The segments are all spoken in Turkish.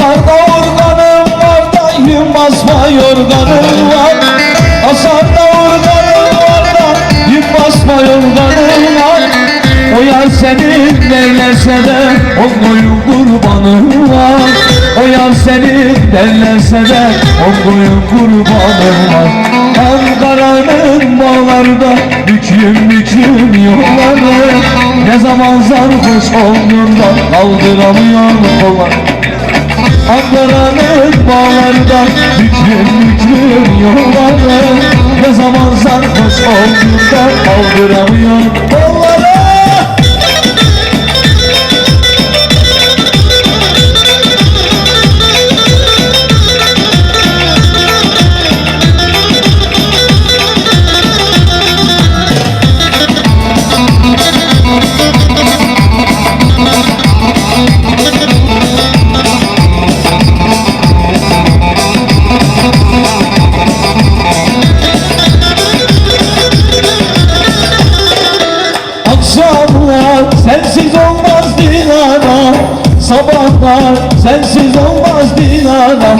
Hasarda organım var daim basma yorganım var. Hasarda organım var daim basma yorganım var. O yar senin neylerse de onluyum kurbanım var. O yar senin derlerse de onluyum kurbanım var. Ankara'nın bağlarda büküm büküm yolları. Ne zaman sarhoş olduğunda kaldıramıyorum kolları. Ankara'nın bağlarda büklüm büklüm yolları Ne zaman sarhoş olduğunda kaldıramıyor Sabahlar sensiz olmaz dinara.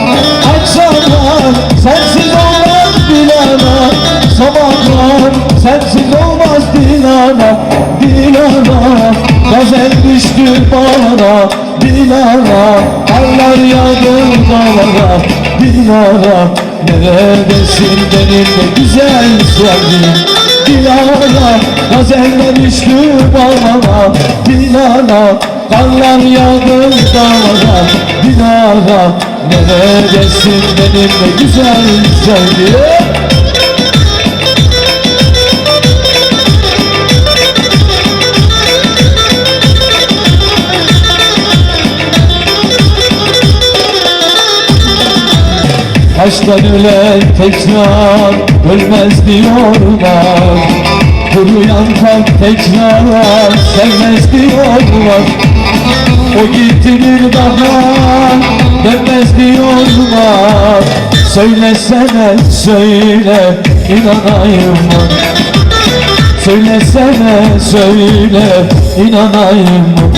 Akşamlar sensiz olmaz dinara. Sabahlar sensiz olmaz dinara Dinara. Gazel düştü bana Dinara. Karlar yağdı dağlara Dinara. Neredesin benim de güzel sevgilim? Dilara Gazeller düştü bağlara Dilara Karlar yağdı dağlara Dilara Neredesin benim de güzel sevgilim. Taştan ölen tekrar ölmez diyorlar Kuruyan kalp tekrar sevmez diyorlar O gitti bir daha dönmez diyorlar Söylesene söyle inanayım mı? Söylesene söyle inanayım mı?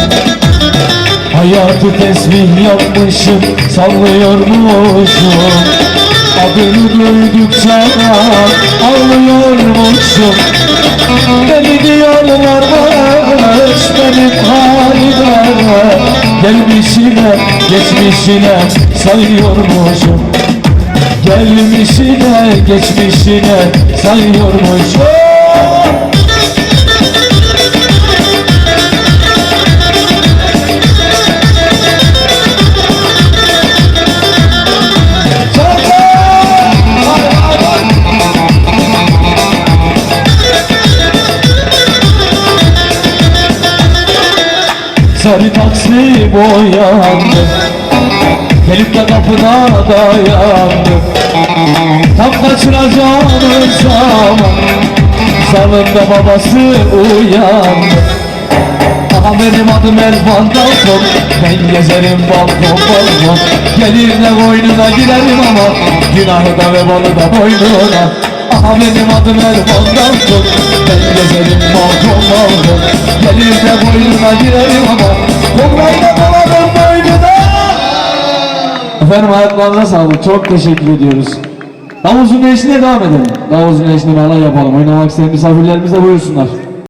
Hayatı tesbih yapmışım sallıyormuşum Adını duydukça ağlıyormuşum Beni diyorlar barış benim Gelmişine geçmişine sayıyormuşum. Gelmişine geçmişine sayıyormuşum Sarı taksi boyandı. Gelip de kapına dayandı. Tam kaçıracağımız zaman. Salonda babası uyandı. Aha benim adım Elvan Dalton. Ben gezerim balkon balkon Gelir de boynuna girerim ama Günahı da ve balı da boynuna. Aha benim adım Elvan Dalton. Ben gezerim balkon balkon Gelir de boynuna girerim ama Efendim ayaklarına sağlık. Çok teşekkür ediyoruz. Davuzun eşliğine devam edelim. Davuzun eşliğine alay yapalım. Oynamak isteyen misafirlerimiz de buyursunlar.